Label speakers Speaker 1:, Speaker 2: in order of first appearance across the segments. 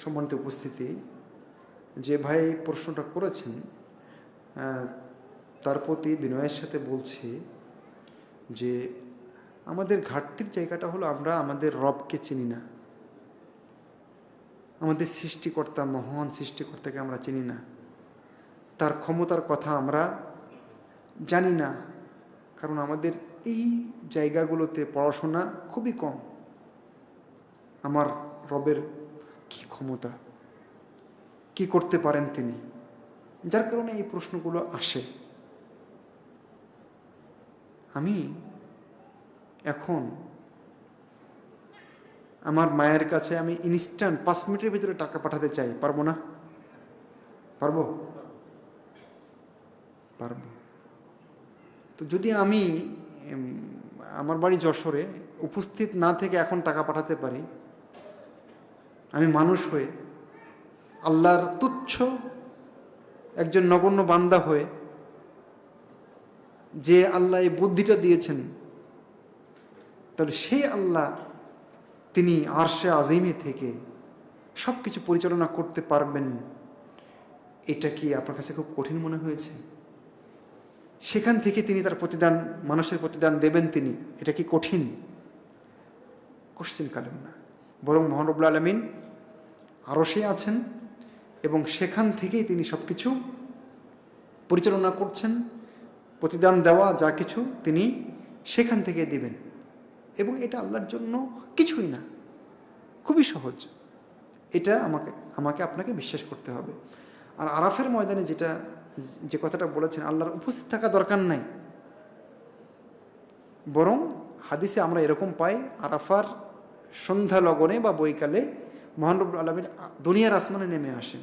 Speaker 1: সম্মানিত উপস্থিতি, যে ভাই প্রশ্নটা করেছেন তার প্রতি বিনয়ের সাথে বলছি যে আমাদের ঘাটতির জায়গাটা হলো আমরা আমাদের রবকে চিনি না। আমাদের সৃষ্টিকর্তা, মহান সৃষ্টিকর্তাকে আমরা চিনি না। তার ক্ষমতার কথা আমরা জানি না। কারণ আমাদের এই জায়গাগুলোতে পড়াশোনা খুবই কম। আমার রবের কি ক্ষমতা? কি করতে পারেন তিনি? যার কারণে এই প্রশ্নগুলো আসে। আমি এখন আমার মায়ের কাছে আমি ইনস্ট্যান্ট পাঁচ মিনিটের ভিতরে টাকা পাঠাতে চাই। পারব না? পারব? পারব। তো যদি আমি আমার বাড়ি যশোরে উপস্থিত না থেকে এখন টাকা পাঠাতে পারি আমি মানুষ হয়ে, আল্লাহর তুচ্ছ একজন নগণ্য বান্দা হয়ে যে আল্লাহ এই বুদ্ধিটা দিয়েছেন, তাহলে সেই আল্লাহ তিনি আরশে আজিমে থেকে সব কিছু পরিচালনা করতে পারবেন। এটা কি আপনার কাছে খুব কঠিন মনে হয়েছে? সেখান থেকে তিনি তার প্রতিদান, মানুষের প্রতিদান দেবেন তিনি। এটা কি কঠিন? কোশ্চিন কালেন না। বরং মোহানবুল আলমিন আরও সে আছেন এবং সেখান থেকেই তিনি সব কিছু পরিচালনা করছেন, প্রতিদান দেওয়া যা কিছু তিনি সেখান থেকে দিবেন। এবং এটা আল্লাহর জন্য কিছুই না, খুবই সহজ। এটা আমাকে আমাকে আপনাকে বিশ্বাস করতে হবে। আর আরাফের ময়দানে যেটা, যে কথাটা বলেছেন, আল্লাহর উপস্থিত থাকা দরকার নাই। বরং হাদিসে আমরা এরকম পাই, আরাফার সন্ধ্যা লগনে বা বৈকালে মহানরবুল আলমীর দুনিয়ার আসমানে নেমে আসেন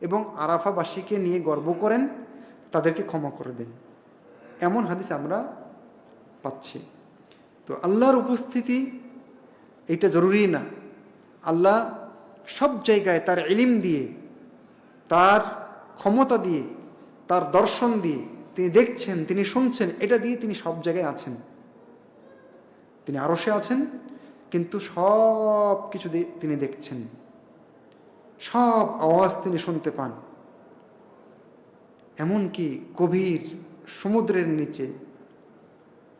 Speaker 1: এবং আরাফাবাসীকে নিয়ে গর্ব করেন, তাদেরকে ক্ষমা করে দেন। এমন হাদিস আমরা পাচ্ছি। তো আল্লাহর উপস্থিতি এটা জরুরি না। আল্লাহ সব জায়গায় তার এলিম দিয়ে, তার ক্ষমতা দিয়ে, তার দর্শন দিয়ে তিনি দেখছেন, তিনি শুনছেন, এটা দিয়ে তিনি সব জায়গায় আছেন। তিনি আরশে আছেন কিন্তু সব কিছু তিনি দেখছেন। সব আওয়াজ তিনি শুনতে পান। এমনকি গভীর সমুদ্রের নিচে,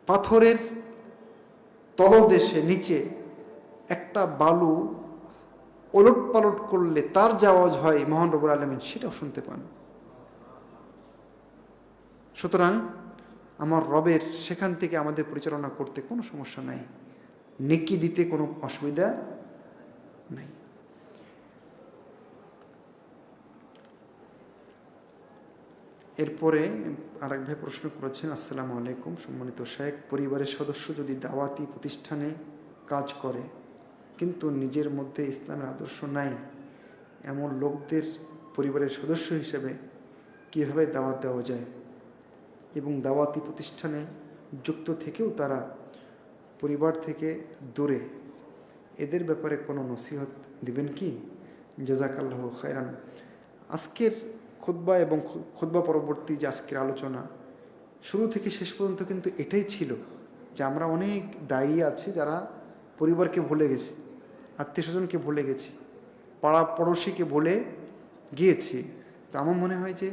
Speaker 1: পাথরের তলদেশে নিচে একটা বালু ওলট পালট করলে তার যে আওয়াজ হয় মহান রবুল আলমিন, সেটাও শুনতে পান। সুতরাং আমার রবের সেখান থেকে আমাদের পরিচালনা করতে কোনো সমস্যা নাই। নেকি দিতে কোনো অসুবিধা নাই। এরপরে আরেক ভাই প্রশ্ন করেছেন, আসসালামু আলাইকুম। সম্মানিত শেখ, পরিবারের সদস্য যদি দাওয়াতি প্রতিষ্ঠানে কাজ করে, কিন্তু নিজের মধ্যে ইসলামের আদর্শ নাই, এমন লোকদের পরিবারের সদস্য হিসেবে কীভাবে দাওয়াত দেওয়া যায়? এবং দাওয়াতি প্রতিষ্ঠানে যুক্ত থেকেও তারা পরিবার থেকে দূরে, এদের ব্যাপারে কোনো নসিহত দিবেন কি? জাজাকাল্লাহ খায়রান। আজকের খুদ্া এবং খুদ্া পরবর্তী যে আজকের আলোচনা, শুরু থেকে শেষ পর্যন্ত কিন্তু এটাই ছিল যে আমরা অনেক দায়ী আছি যারা পরিবারকে ভুলে গেছি আত্মীয় স্বজনকে ভুলে গেছি, পাড়া পড়োশিকে ভুলে গিয়েছি। তো আমার মনে হয় যে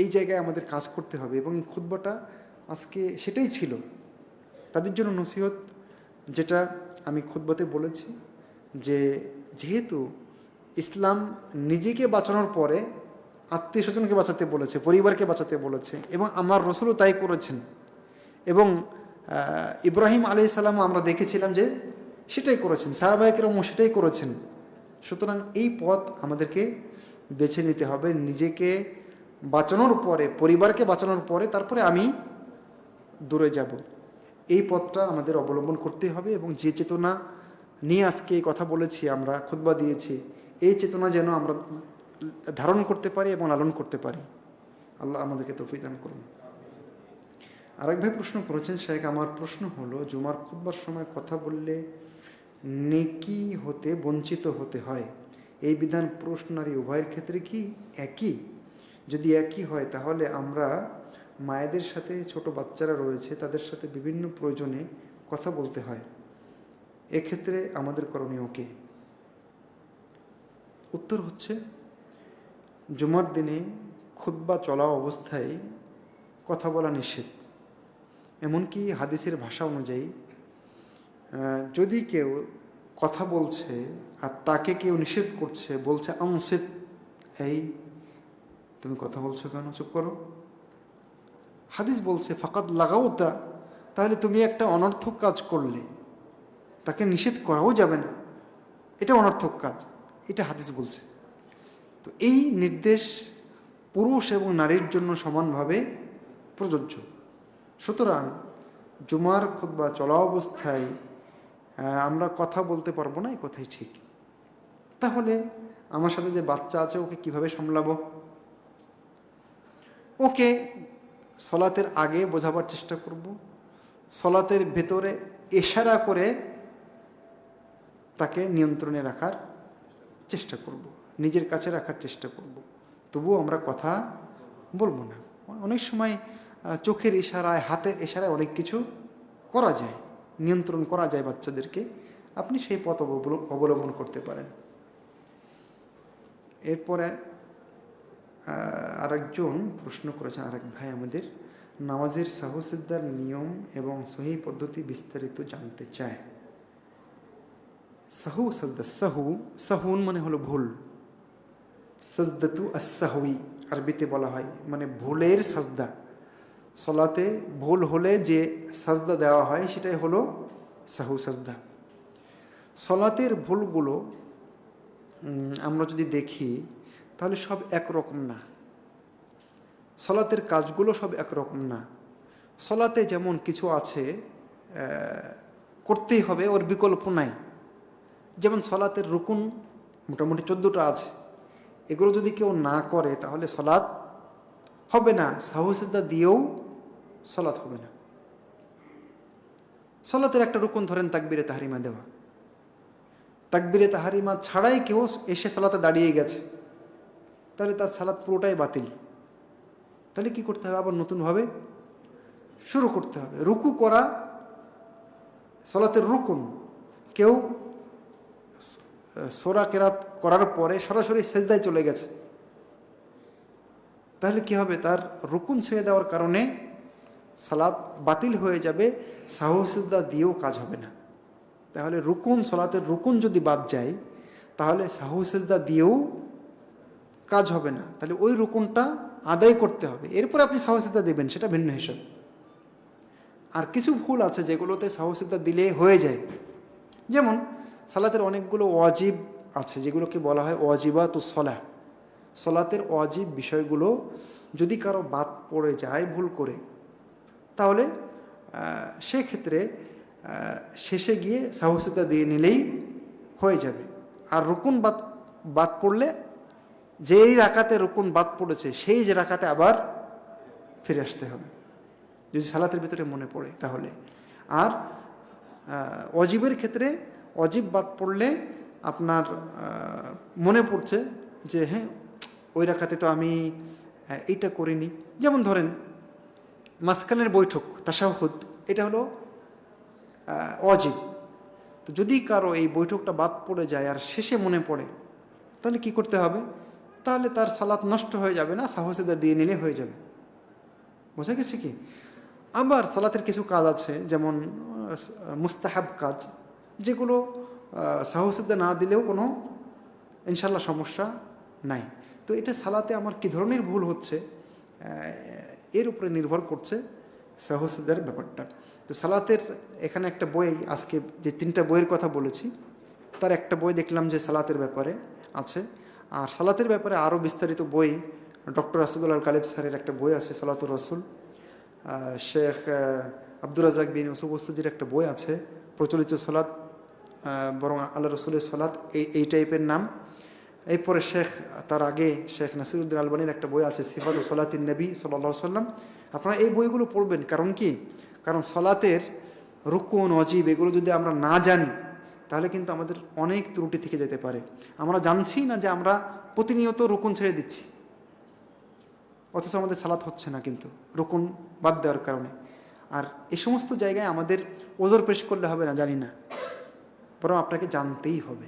Speaker 1: এই জায়গায় আমাদের কাজ করতে হবে এবং এই আজকে সেটাই ছিল। তাদের জন্য নসিহত, যেটা আমি খুদ্বাতে বলেছি, যে যেহেতু ইসলাম নিজেকে বাঁচানোর পরে আত্মীয় স্বজনকে বাঁচাতে বলেছে, পরিবারকে বাঁচাতে বলেছে, এবং আমার রসুলও তাই করেছেন। এবং ইব্রাহিম আলি সাল্লামও আমরা দেখেছিলাম যে সেটাই করেছেন সাহাবাহিকরামও সেটাই করেছেন। সুতরাং এই পথ আমাদেরকে বেছে নিতে হবে, নিজেকে বাঁচানোর পরে, পরিবারকে বাঁচানোর পরে, তারপরে আমি দূরে যাব। এই পথটা আমাদের অবলম্বন করতে হবে এবং যে চেতনা নিয়ে আজকে এই কথা বলেছি, আমরা খুতবা দিয়েছি, এই চেতনা যেন আমরা ধারণ করতে পারি এবং লালন করতে পারি। আল্লাহ আমাদেরকে তফিদান করুন। আরেক ভাই প্রশ্ন করেছেন, শেখ, আমার প্রশ্ন হলো, জুমার খুতবার সময় কথা বললে নেকি হতে, বঞ্চিত হতে হয়। এই বিধান পুরুষ নারী উভয়ের ক্ষেত্রে কি? একই। যদি একই হয়, তাহলে আমরা মায়েদের সাথে ছোট বাচ্চারা রয়েছে, তাদের সাথে বিভিন্ন প্রয়োজনে কথা বলতে হয়। এক্ষেত্রে আমাদের করণীয় কে? উত্তর হচ্ছে, জুমার দিনে খুতবা চলা অবস্থায় কথা বলা নিষেধ। এমনকি হাদিসের ভাষা অনুযায়ী যদি কেউ কথা বলছে আর তাকে কেউ নিষেধ করছে, বলছে আমসিদ এই তুমি কথা বলছো কেন? চুপ করো। হাদিস বলছে ফাকাত লাগাও তা তাহলে তুমি একটা অনর্থক কাজ করলে। তাকে নিষেধ করাও যাবে না। এটা অনর্থক কাজ। এটা হাদিস বলছে। তো এই নির্দেশ পুরুষ এবং নারীর জন্য সমানভাবে প্রযোজ্য। সুতরাং জুমার খুতবা চলা অবস্থায় আমরা কথা বলতে পারব না, এই কথাই ঠিক। তাহলে আমার সাথে যে বাচ্চা আছে, ওকে কীভাবে সামলাবো? ওকে সলাতের আগে বোঝাবার চেষ্টা করব। সলাতের ভেতরে এশারা করে তাকে নিয়ন্ত্রণে রাখার চেষ্টা করব। নিজের কাছে রাখার চেষ্টা করব। তবুও আমরা কথা বলব না। অনেক সময় চোখের ইশারায়, হাতের ইশারায় অনেক কিছু করা যায়, নিয়ন্ত্রণ করা যায় বাচ্চাদেরকে। আপনি সেই পথ অবলম্বন- করতে পারেন। এরপরে আরেকজন প্রশ্ন করেছেন, আরেক ভাই আমাদের, নামাজের সাহসিদ্দার নিয়ম এবং সহি পদ্ধতি বিস্তারিত জানতে চায়। সাহু সাজদা সাহু, সাহুন মানে হলো ভুল। সাজদাতু আসাহুই আরবিতে বলা হয় মানে ভুলের সাজদা। সলাতে ভুল হলে যে সাজদা দেওয়া হয়, সেটাই হলো সাহু সাজদা। সলাতের ভুলগুলো আমরা যদি দেখি তাহলে সব একরকম না। সলাতের কাজগুলো সব একরকম না। সলাতে যেমন কিছু আছে করতেই হবে, ওর বিকল্প নাই। যেমন সলাতের রুকুন মোটামুটি চোদ্দোটা আছে। এগুলো যদি কেউ না করে, তাহলে সলাৎ হবে না। সাহসিদা দিয়েও সলাৎ হবে না। সলাতের একটা রুকুন ধরেন তাকবিরে তাহারিমা দেওয়া। তাকবিরে তাহারিমা ছাড়াই কেউ এসে সলাতে দাঁড়িয়ে গেছে। তাহলে তার সালাদ পুরোটাই বাতিল। তাহলে কি করতে হবে? আবার নতুনভাবে শুরু করতে হবে। রুকু করা সলাতের রুকুন। কেউ সোরা কেরাত করার পরে সরাসরি সেজদায় চলে গেছে। তাহলে কি হবে? তার রুকুন ছেড়ে দেওয়ার কারণে সালাদ বাতিল হয়ে যাবে সাহসিদা দিয়েও কাজ হবে না। তাহলে রুকুন, সলাতের রুকুন যদি বাদ যায়, তাহলে সাহসিদা দিয়েও কাজ হবে না। তাহলে ওই রুকুনটা আদায় করতে হবে। এরপর আপনি সাহসিদা দেবেন, সেটা ভিন্ন হিসাব। আর কিছু ভুল আছে যেগুলোতে সাহসিদা দিলে হয়ে যায়। যেমন সালাতের অনেকগুলো ওয়াজিব আছে, যেগুলোকে বলা হয় ওয়াজিবা তো সলা সলাতের ওয়াজিব বিষয়গুলো যদি কারও বাদ পড়ে যায়, ভুল করে, তাহলে সেক্ষেত্রে শেষে গিয়ে সাহসিতা দিয়ে নিলেই হয়ে যাবে। আর রুকুন বাদ বাদ পড়লে যেই রাকাতে রুকুন বাদ পড়েছে, সেই যে রাকাতে আবার ফিরে আসতে হবে। যদি সালাতের ভিতরে মনে পড়ে তাহলে। আর অজীবের ক্ষেত্রে অজীব বাদ পড়লে আপনার মনে পড়ছে যে হ্যাঁ ওই রাখাতে তো আমি এইটা করিনি। যেমন ধরেন, মাঝখানের বৈঠক তাসাহুদ এটা হলো অজীব। তো যদি কারও এই বৈঠকটা বাদ পড়ে যায় আর শেষে মনে পড়ে, তাহলে কি করতে হবে? তাহলে তার সালাত নষ্ট হয়ে যাবে না সাহসিদা দিয়ে নিলে হয়ে যাবে। বোঝা গেছে কি? আবার সালাতের কিছু কাজ আছে, যেমন মুস্তাহাব কাজ, যেগুলো সাহসিদা না দিলেও কোনো ইনশাল্লাহ সমস্যা নাই। তো এটা সালাতে আমার কি ধরনের ভুল হচ্ছে? এর উপরে নির্ভর করছে সাহসিদার ব্যাপারটা। তো সালাতের এখানে একটা বই, আজকে যে তিনটা বইয়ের কথা বলেছি, তার একটা বই দেখলাম যে সালাতের ব্যাপারে আছে। আর সালাতের ব্যাপারে আরও বিস্তারিত বই ডক্টর আসাদুল্লাহ কালিব স্যারের একটা বই আছে, সালাতুর রসুল। শেখ আব্দুর রাজাক বিন ওস্তাজির একটা বই আছে, প্রচলিত সলাৎ বরং আল্লাহ রসুলের সলাৎ এই এই টাইপের নাম। এরপরে শেখ, তার আগে শেখ নাসিরুদ্দিন আলবানির একটা বই আছে, সিফাত সলাতিন নবী সাল্লা সাল্লাম আপনারা এই বইগুলো পড়বেন, কারণ কি? কারণ সলাতের রুকুন অজীব এগুলো যদি আমরা না জানি তাহলে কিন্তু আমাদের অনেক ত্রুটি থেকে যেতে পারে। আমরা জানছি না যে আমরা প্রতিনিয়ত রুকুন ছেড়ে দিচ্ছি। অথচ আমাদের সালাত হচ্ছে না কিন্তু রুকুন বাদ দেওয়ার কারণে। আর এ সমস্ত জায়গায় আমাদের ওজোর পেশ করলে হবে না জানি না। বরং আপনাকে জানতেই হবে।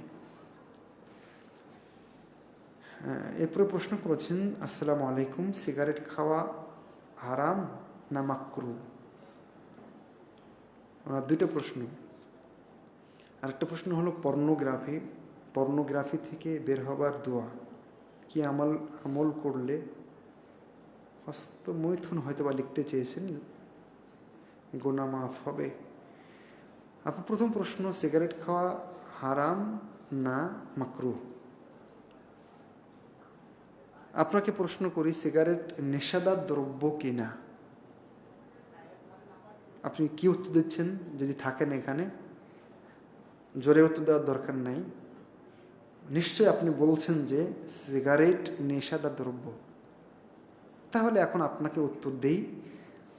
Speaker 1: এরপরে প্রশ্ন করেছেন আসসালামু আলাইকুম সিগারেট খাওয়া হারাম না মাকরু? আহ, দুইটা প্রশ্ন। আরেকটা প্রশ্ন হলো পর্নোগ্রাফি পর্নোগ্রাফি থেকে বের হবার দোয়া কি আমল আমল করলে হস্তমৈথুন হয়তো বা লিখতে চেয়েছেন? গোনা মাফ হবে। আপনার প্রথম প্রশ্ন, সিগারেট খাওয়া হারাম না মাকরু? আপনাকে প্রশ্ন করি, সিগারেট নেশাদার দ্রব্য কি না আপনি কি উত্তর দিচ্ছেন? যদি থাকেন এখানে। জোরে উত্তর দেওয়ার দরকার নাই। নিশ্চয়ই আপনি বলছেন যে সিগারেট নেশাদার দ্রব্য। তাহলে এখন আপনাকে উত্তর দেই।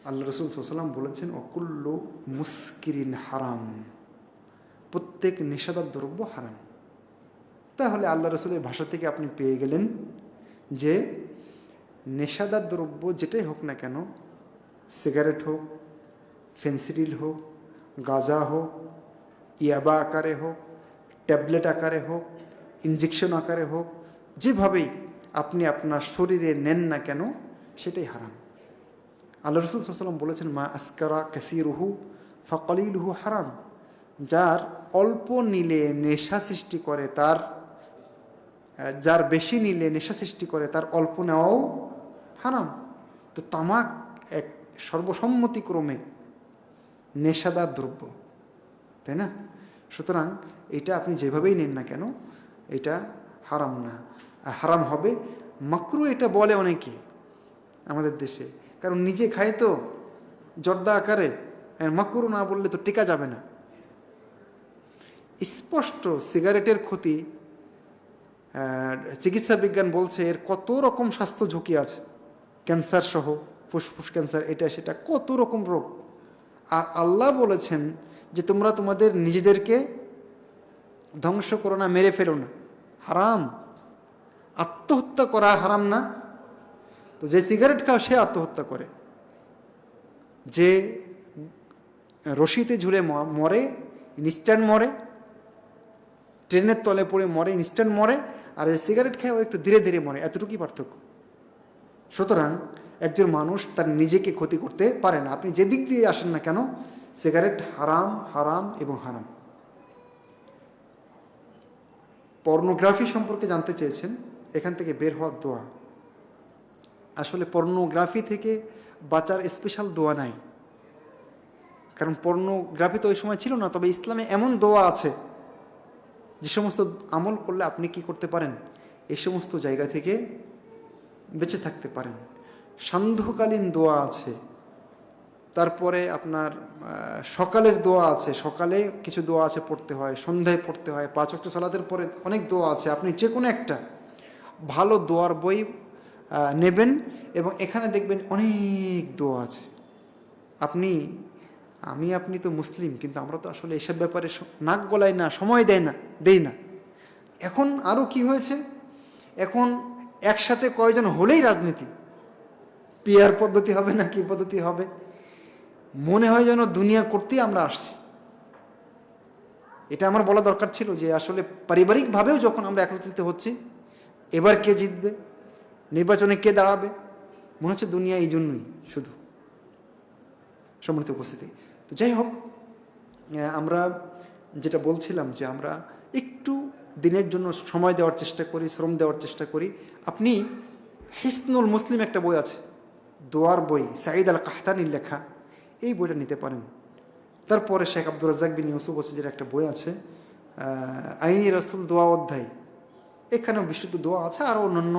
Speaker 1: আল্লাহ রসুল সাল্লাম বলেছেন, অকুল্ল মুস্কিরিন হারাম। প্রত্যেক নেশাদার দ্রব্য হারাম। তাহলে আল্লাহ রসুলের ভাষা থেকে আপনি পেয়ে গেলেন যে নেশাদার দ্রব্য যেটাই হোক না কেন, সিগারেট হোক, ফেন্সিডিল হোক, গাঁজা হোক ইয়াবা আকারে হোক, ট্যাবলেট আকারে হোক ইঞ্জেকশন আকারে হোক, যেভাবেই আপনি আপনার শরীরে নেন না কেন, সেটাই হারাম। আল্লাহ রসুল সাল্লাম বলেছেন, মা আসকারা কাসিরুহু ফকলিলুহু হারাম। যার অল্প নিলে নেশা সৃষ্টি করে, তার, যার বেশি নিলে নেশা সৃষ্টি করে, তার অল্প নেওয়াও হারাম। তো তামাক এক সর্বসম্মতিক্রমে নেশাদার দ্রব্য। তাই না? সুতরাং এটা আপনি যেভাবেই নেন না কেন, এটা হারাম না। হারাম হবে, মাকরু এটা বলে অনেকে আমাদের দেশে। কারণ নিজে খায় তো, জর্দা আকারে। মাকরু না বললে তো টেকা যাবে না। স্পষ্ট সিগারেটের ক্ষতি চিকিৎসা বিজ্ঞান বলছে এর কত রকম স্বাস্থ্য ঝুঁকি আছে। ক্যান্সার সহ, ফুসফুস ক্যান্সার, এটা সেটা কত রকম রোগ। আর আল্লাহ বলেছেন যে তোমরা তোমাদের নিজেদেরকে ধ্বংস করো না, মেরে ফেলো না। হারাম। আত্মহত্যা করা হারাম না। তো যে সিগারেট খাও সে আত্মহত্যা করে। যে রশিতে ঝুলে মরে ইনস্ট্যান্ট মরে, ট্রেনের তলে পড়ে মরে ইনস্ট্যান্ট মরে, আর যে সিগারেট খায়, ও একটু ধীরে ধীরে মরে। এতটুকুই পার্থক্য। সুতরাং একজন মানুষ তার নিজেকে ক্ষতি করতে পারে না। আপনি যে দিক দিয়ে আসেন না কেন সিগারেট হারাম হারাম এবং হারাম। পর্নোগ্রাফি সম্পর্কে জানতে চেয়েছেন, এখান থেকে বের হওয়ার দোয়া। আসলে পর্নোগ্রাফি থেকে বাঁচার স্পেশাল দোয়া নাই। কারণ পর্নোগ্রাফি তো ওই সময় ছিল না, তবে ইসলামে এমন দোয়া আছে, যে সমস্ত আমল করলে আপনি কি করতে পারেন? এই সমস্ত জায়গা থেকে বেঁচে থাকতে পারেন। সান্ধ্যকালীন দোয়া আছে। তারপরে আপনার সকালের দোয়া আছে, সকালে কিছু দোয়া আছে পড়তে হয়, সন্ধ্যায় পড়তে হয়, পাঁচ অক্ট সালাদের পরে অনেক দোয়া আছে, আপনি যে কোনো একটা ভালো দোয়ার বই নেবেন এবং এখানে দেখবেন অনেক দোয়া আছে। আপনি, আমি, আপনি তো মুসলিম, কিন্তু আমরা তো আসলে এসব ব্যাপারে নাক গলায় না, সময় দেয় না, দেই না। এখন আরও কি হয়েছে? এখন একসাথে কয়জন হলেই রাজনীতি? পিয়ার পদ্ধতি হবে না কি পদ্ধতি হবে? মনে হয় যেন দুনিয়া করতেই আমরা আসছি। এটা আমার বলা দরকার ছিল যে আসলে পারিবারিকভাবেও যখন আমরা একত্রিত হচ্ছি, এবার কে জিতবে, নির্বাচনে কে দাঁড়াবে, মনে হচ্ছে দুনিয়া এই জন্যই শুধু। সম্মানিত উপস্থিতি। তো যাই হোক আমরা যেটা বলছিলাম যে আমরা একটু দিনের জন্য সময় দেওয়ার চেষ্টা করি, শ্রম দেওয়ার চেষ্টা করি। আপনি হিসনুল মুসলিম একটা বই আছে, দোয়ার বই, সাঈদ আল কাহতানির লেখা। এই বইটা নিতে পারেন। তারপরে শেখ আব্দুল রাজাক বিন ইউসুফ ওসিজের একটা বই আছে আইনি রসুল দোয়া অধ্যায়। এখানেও বিশুদ্ধ দোয়া আছে, আরও অন্যান্য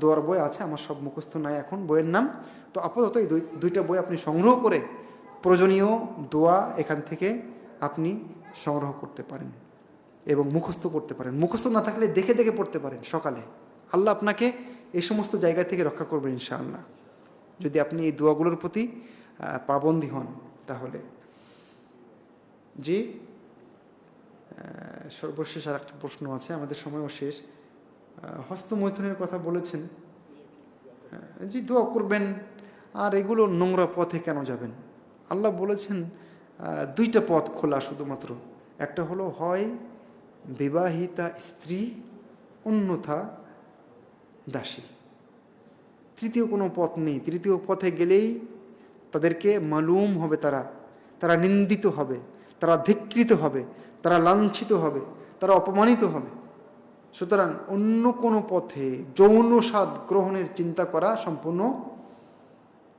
Speaker 1: দোয়ার বই আছে, আমার সব মুখস্থ নাই এখন বইয়ের নাম। তো আপাতত এই দুইটা বই আপনি সংগ্রহ করে প্রয়োজনীয় দোয়া এখান থেকে আপনি সংগ্রহ করতে পারেন এবং মুখস্থ করতে পারেন। মুখস্থ না থাকলে দেখে দেখে পড়তে পারেন সকালে। আল্লাহ আপনাকে এই সমস্ত জায়গা থেকে রক্ষা করবেন ইনশাআল্লাহ। যদি আপনি এই দোয়াগুলোর প্রতি পাবন্দি হন তাহলে। জি? সর্বশেষ আর একটা প্রশ্ন আছে, আমাদের সময়ও শেষ। হস্তমৈথুনের কথা বলেছেন। জি, দোয়া করবেন। আর এগুলো নোংরা পথে কেন যাবেন? আল্লাহ বলেছেন দুইটা পথ খোলা শুধুমাত্র। একটা হলো হয় বিবাহিতা স্ত্রী, অন্যথা দাসী। তৃতীয় কোনো পথ নেই। তৃতীয় পথে গেলেই তাদেরকে মালুম হবে তারা। তারা নিন্দিত হবে, তারা ধিকৃত হবে, তারা লাঞ্ছিত হবে, তারা অপমানিত হবে। সুতরাং অন্য কোনো পথে যৌন স্বাদ গ্রহণের চিন্তা করা সম্পূর্ণ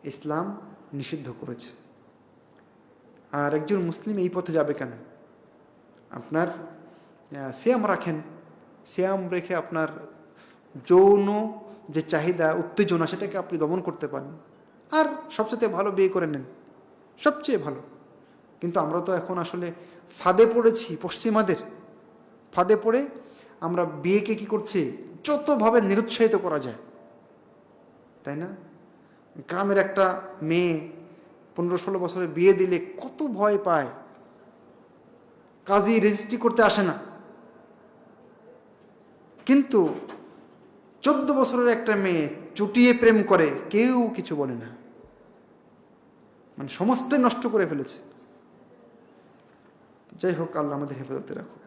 Speaker 1: ইসলাম নিষিদ্ধ করেছে। আর একজন মুসলিম এই পথে যাবে কেন? আপনার সিয়াম রাখেন। সিয়াম রেখে আপনার যৌন যে চাহিদা, উত্তেজনা, সেটাকে আপনি দমন করতে পারেন। আর সবচেয়ে ভালো বিয়ে করে নেন। সবচেয়ে ভালো। কিন্তু আমরা তো এখন আসলে ফাঁদে পড়েছি পশ্চিমাদের। ফাঁদে পড়ে আমরা বিয়েকে কি করছি? যতভাবে নিরুৎসাহিত করা যায়। তাই না? গ্রামের একটা মেয়ে পনেরো ষোলো বছরে বিয়ে দিলে কত ভয় পায়। কাজী রেজিস্ট্রি করতে আসে না। কিন্তু চোদ্দ বছরের একটা মেয়ে চুটিয়ে প্রেম করে, কেউ কিছু বলে না। মানে সমস্তই নষ্ট করে ফেলেছে। যাই হোক, আল্লাহ আমাদের হেফাজতে রাখুক।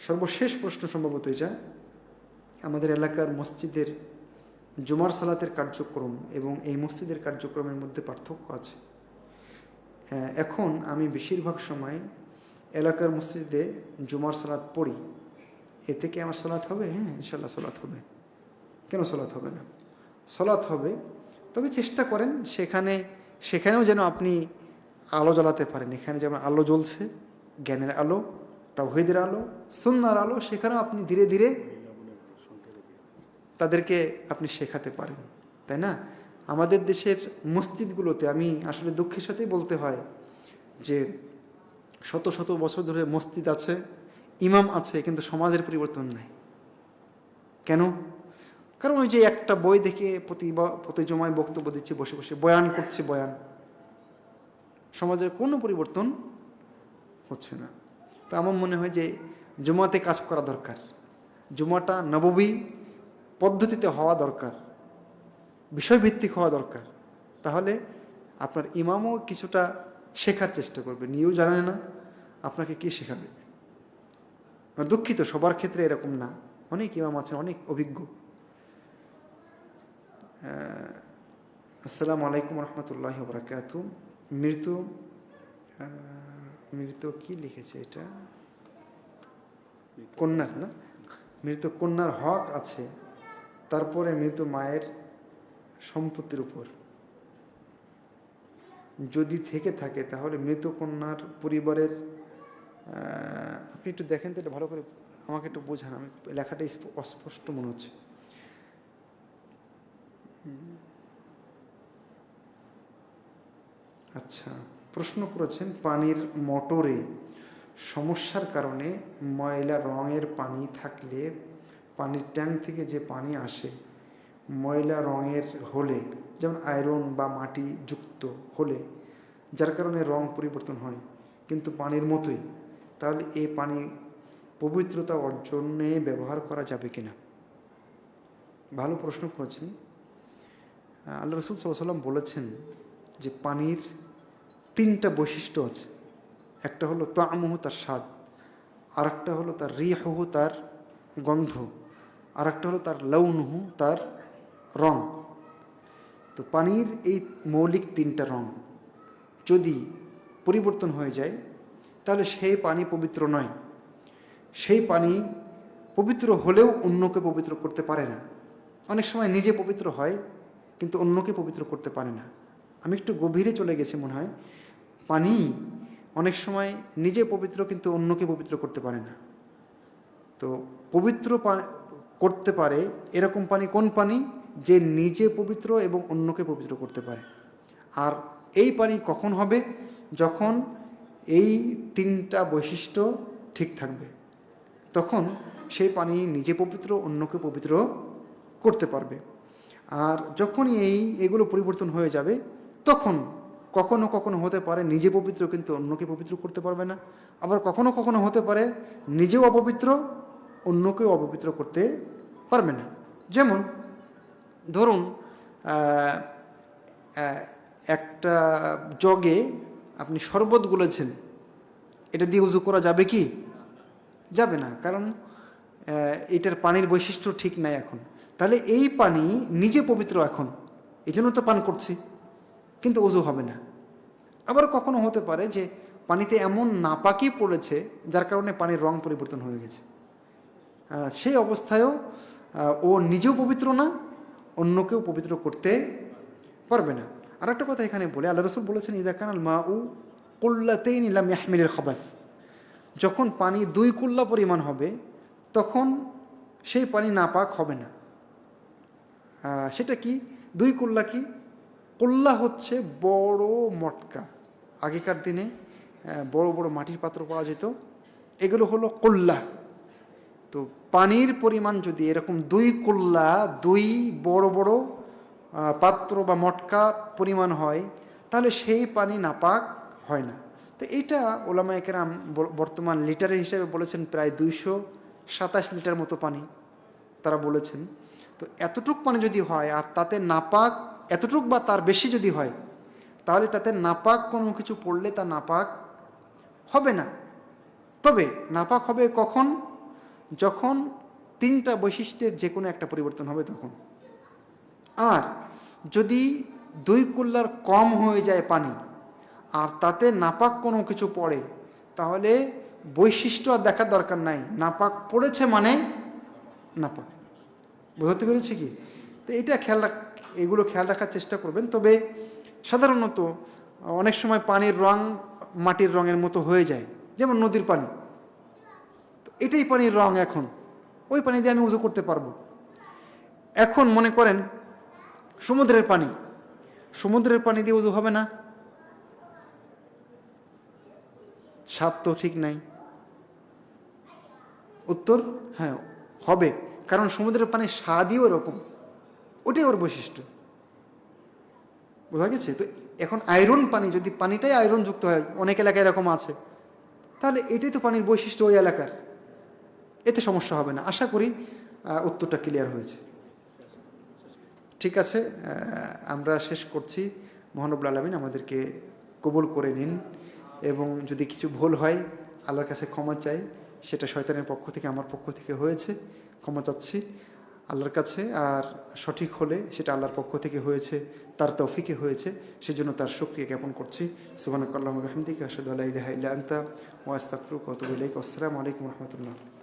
Speaker 1: সর্বশেষ প্রশ্ন সম্ভবত এটা, আমাদের এলাকার মসজিদের জুমার সালাতের কার্যক্রম এবং এই মসজিদের কার্যক্রমের মধ্যে পার্থক্য আছে। এখন আমি বেশিরভাগ সময় এলাকার মসজিদে জুমার সালাত পড়ি। এতে কি আমার সলাৎ হবে? হ্যাঁ ইনশাল্লাহ সলাৎ হবে। কেন সলাৎ হবে না? সলাৎ হবে তবে চেষ্টা করেন, সেখানে, সেখানেও যেন আপনি আলো জ্বালাতে পারেন। এখানে যেমন আলো জ্বলছে, জ্ঞানের আলো, তাওহিদের আলো, সুন্নার আলো, সেখানেও আপনি ধীরে ধীরে তাদেরকে আপনি শেখাতে পারেন, তাই না? আমাদের দেশের মসজিদগুলোতে, আমি আসলে দুঃখের সাথেই বলতে হয় যে, শত শত বছর ধরে মসজিদ আছে, ইমাম আছে, কিন্তু সমাজের পরিবর্তন নাই। কেন? কারণ ওই যে একটা বই দেখে প্রতি প্রতি জমায় বক্তব্য দিচ্ছে, বসে বসে বয়ান করছে বয়ান। সমাজের কোনো পরিবর্তন হচ্ছে না। তো আমার মনে হয় যে জুমাতে কাজ করা দরকার। জুমাটা নববী পদ্ধতিতে হওয়া দরকার। বিষয়ভিত্তিক হওয়া দরকার। তাহলে আপনার ইমামও কিছুটা শেখার চেষ্টা করবে। নিয়েও জানে না আপনাকে কি শেখাবে। দুঃখিত, সবার ক্ষেত্রে এরকম না। অনেক ইমাম আছেন, অনেক অভিজ্ঞ। আসসালামু আলাইকুম রহমতুল্লাহ বরাকাত মৃত মৃত কি লিখেছে এটা? কন্যার না? মৃত কন্যার হক আছে তারপরে মৃত মায়ের সম্পত্তির উপর। যদি থেকে থাকে তাহলে মৃত কন্যার পরিবারের আপনি একটু দেখেন তো এটা ভালো করে আমাকে একটু বোঝান আমি লেখাটা অস্পষ্ট মনে হচ্ছে। আচ্ছা প্রশ্ন করেছেন, পানির মোটরে সমস্যার কারণে ময়লা রঙের পানি থাকলে, পানির ট্যাঙ্ক থেকে যে পানি আসে, ময়লা রঙের হলে, যেমন আয়রন বা মাটি যুক্ত হলে, যার কারণে রং পরিবর্তন হয়। কিন্তু পানির মতোই, তাহলে এই পানি পবিত্রতা অর্জনে ব্যবহার করা যাবে কিনা? ভালো প্রশ্ন করেছেন। আল্লাহ রসুল সাল্লাম বলেছেন যে পানির তিনটা বৈশিষ্ট্য আছে। একটা হলো তামহু তার স্বাদ আর একটা হলো তার রিহু তার গন্ধ আর একটা হলো তার লৌনহু তার রং। তো পানির এই মৌলিক তিনটা রং যদি পরিবর্তন হয়ে যায়, তাহলে সেই পানি পবিত্র নয়। সেই পানি পবিত্র হলেও অন্যকে পবিত্র করতে পারে না। অনেক সময় নিজে পবিত্র হয় কিন্তু অন্যকে পবিত্র করতে পারে না। আমি একটু গভীরে চলে গেছি মনে হয়। পানি অনেক সময় নিজে পবিত্র কিন্তু অন্যকে পবিত্র করতে পারে না। তো পবিত্র করতে পারে এরকম পানি কোন পানি? যে নিজে পবিত্র এবং অন্যকে পবিত্র করতে পারে। আর এই পানি কখন হবে? যখন এই তিনটা বৈশিষ্ট্য ঠিক থাকবে। তখন সেই পানি নিজে পবিত্র, অন্যকে পবিত্র করতে পারবে। আর যখনই এই, এগুলো পরিবর্তন হয়ে যাবে, তখন কখনো কখনো হতে পারে নিজে পবিত্র কিন্তু অন্যকে পবিত্র করতে পারবে না। আবার কখনো কখনো হতে পারে নিজেও অপবিত্র, অন্যকেও অপবিত্র করতে পারবে না। যেমন, ধরুন একটা জগে আপনি শরবত গুলেছেন, এটা দিয়ে উজু করা যাবে কি? যাবে না। কারণ এটার পানির বৈশিষ্ট্য ঠিক নাই এখন। তাহলে এই পানি নিজে পবিত্র এখন এই জন্য তো পান করছি, কিন্তু অজু হবে না। আবার কখনো হতে পারে যে পানিতে এমন নাপাকি পড়েছে, যার কারণে পানির রং পরিবর্তন হয়ে গেছে। সেই অবস্থায়ও ও নিজেও পবিত্র না, অন্যকেও পবিত্র করতে পারবে না। আর একটা কথা এখানে বলে, আল্লাহ রসুল বলেছেন ইদাকান আল মা উ কুল্লাতেই নিলাম ইয়াহমিলের খবাস। যখন পানি দুই কুল্লা পরিমাণ হবে তখন সেই পানি নাপাক হবে না। সেটা কি? দুই কুল্লা কি? কুল্লা হচ্ছে বড় মটকা। আগেকার দিনে বড় বড় মাটির পাত্র পাওয়া যেত। এগুলো হলো কুল্লা। তো পানির পরিমাণ যদি এরকম দুই কুল্লা, দুই বড় বড় পাত্র বা মটকা পরিমাণ হয়, তাহলে সেই পানি নাপাক হয় না। তো এইটা ওলামা একরাম বর্তমান লিটারের হিসেবে বলেছেন প্রায় দুইশো সাতাশ লিটার মতো পানি। তারা বলেছেন, তো এতটুক পানি যদি হয় আর তাতে নাপাক, এতটুক বা তার বেশি যদি হয়, তাহলে তাতে নাপাক কোনো কিছু পড়লে তা নাপাক হবে না। তবে নাপাক হবে কখন? যখন তিনটা বৈশিষ্ট্যের যে কোনো একটা পরিবর্তন হবে তখন। আর যদি দুই কুল্লার কম হয়ে যায় পানি, আর তাতে নাপাক কোনো কিছু পড়ে, তাহলে বৈশিষ্ট্য আর দেখার দরকার নাই। নাপাক পড়েছে মানে নাপাক। বোঝাতে পেরেছি কি? তো এটা খেয়াল রাখ, এগুলো খেয়াল রাখার চেষ্টা করবেন। তবে সাধারণত অনেক সময় পানির রং মাটির রঙের মতো হয়ে যায়। যেমন নদীর পানি। এটাই পানির রং এখন। ওই পানি দিয়ে আমি উজু করতে পারব। এখন মনে করেন সমুদ্রের পানি। সমুদ্রের পানি দিয়ে উজু হবে না। স্বাদ তো ঠিক নাই। উত্তর হ্যাঁ হবে। কারণ সমুদ্রের পানির স্বাদই ওরকম। ওটাই ওর বৈশিষ্ট্য। বোঝা গেছে? তো এখন আয়রন পানি, যদি পানিটাই আয়রন যুক্ত হয়, অনেক এলাকায় এরকম আছে, তাহলে এটাই তো পানির বৈশিষ্ট্য ওই এলাকার। এতে সমস্যা হবে না। আশা করি উত্তরটা ক্লিয়ার হয়েছে। ঠিক আছে আমরা শেষ করছি। মহানবুল আলমিন আমাদেরকে কবুল করে নিন। এবং যদি কিছু ভুল হয়, আল্লাহর কাছে ক্ষমা চাই। সেটা শয়তানের পক্ষ থেকে, আমার পক্ষ থেকে হয়েছে, ক্ষমা চাচ্ছি আল্লাহর কাছে। আর সঠিক হলে সেটা আল্লাহর পক্ষ থেকে হয়েছে, তার তৌফিকে হয়েছে, সেজন্য তার শুক্রিয়া জ্ঞাপন করছি। সুবানকাল্লাহ ইলাহা ইল্লা আন্তা ওয়াস্তাফরুক ওয়া আতুবু ইলাইক। আসসালামু আলাইকুম রহমতুল্লাহ।